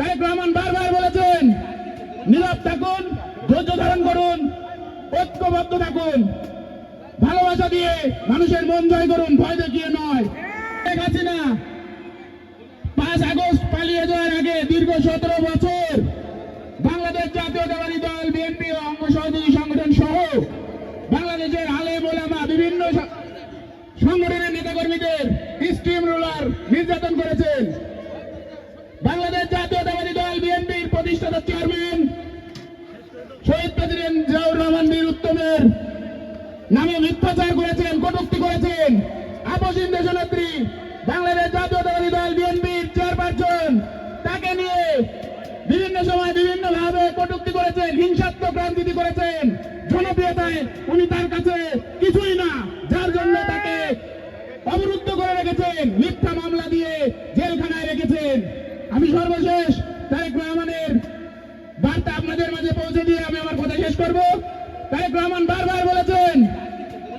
তারেক রহমান বারবার বলেছেন, নীরব থাকুন, ধৈর্য ধারণ করুন, ঐক্যবদ্ধ থাকুন। ভালোবাসা দিয়ে মানুষের মন জয় করুন, ভয় দেখিয়ে নয়। শেখ হাসিনা পাঁচ আগস্ট পালিয়ে যাওয়ার আগে দীর্ঘ সতেরো বছর বাংলাদেশ জাতীয়তাবাদী দল, বিএনপি ও অঙ্গ সহযোগী সংগঠন সহ বাংলাদেশের আলে ওলামা বিভিন্ন সংগঠনের নেতাকর্মীদের স্টিম রোলার, নির্যাতন বাংলাদেশ জাতীয়তাবাদী দল বিএনপির প্রতিষ্ঠাতা চেয়ারম্যান শহীদ প্রেসিডেন্ট জিয়াউর রহমান বীর উত্তমের নামে মিথ্যাচার করেছেন, কটূক্তি করেছেন। আপসীন দেশনেত্রী বাংলাদেশ জাতীয়তাবাদী দল বিএনপির চেয়ারপারসন, তাকে নিয়ে বিভিন্ন সময় বিভিন্ন ভাবে কটূক্তি করেছেন, হিংসাত্মক রাজনীতি করেছেন। জনপ্রিয়তায় উনি তার কাছে কিছুই না, যার জন্য তাকে অবরুদ্ধ করে রেখেছেন, মিথ্যা মামলা দিয়ে জেলখানায় রেখেছেন। আমি সর্বশেষ তারেক রহমানের বার্তা আপনাদের মাঝে পৌঁছে দিয়ে আমি আমার কথা শেষ করব। তারেক রহমান বারবার বলেছেন,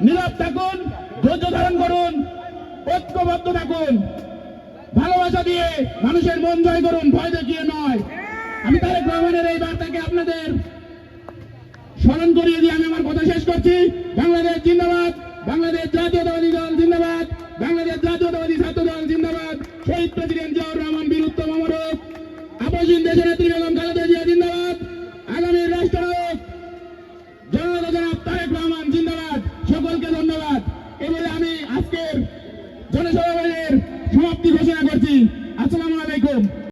নীরব থাকুন, ধৈর্য ধারণ করুন, ঐক্যবদ্ধ থাকুন, ভালোবাসা দিয়ে মানুষের মন জয় করুন, ভয় দেখিয়ে নয়। আমি তারেক রহমানের এই বার্তাকে আপনাদের স্মরণ করিয়ে দিয়ে আমি আমার কথা শেষ করছি। বাংলাদেশ জিন্দাবাদ, বাংলাদেশ জাতীয়তাবাদী দল জিন্দাবাদ, বাংলাদেশ জাতীয়তাবাদী ছাত্র দল জিন্দাবাদ, শহীদ প্রেসিডেন্ট মুজিবুর রহমান বীরুত্তম অমরক। আপসীন দেশের নেত্রী বেগম খালেদা জিয়া, জিন্দাবাদ। আগামী রাষ্ট্রনায়ক জনতা জনাব তারেক রহমান, জিন্দাবাদ। সকলকে ধন্যবাদ। এবারে আমি আজকের জনসভা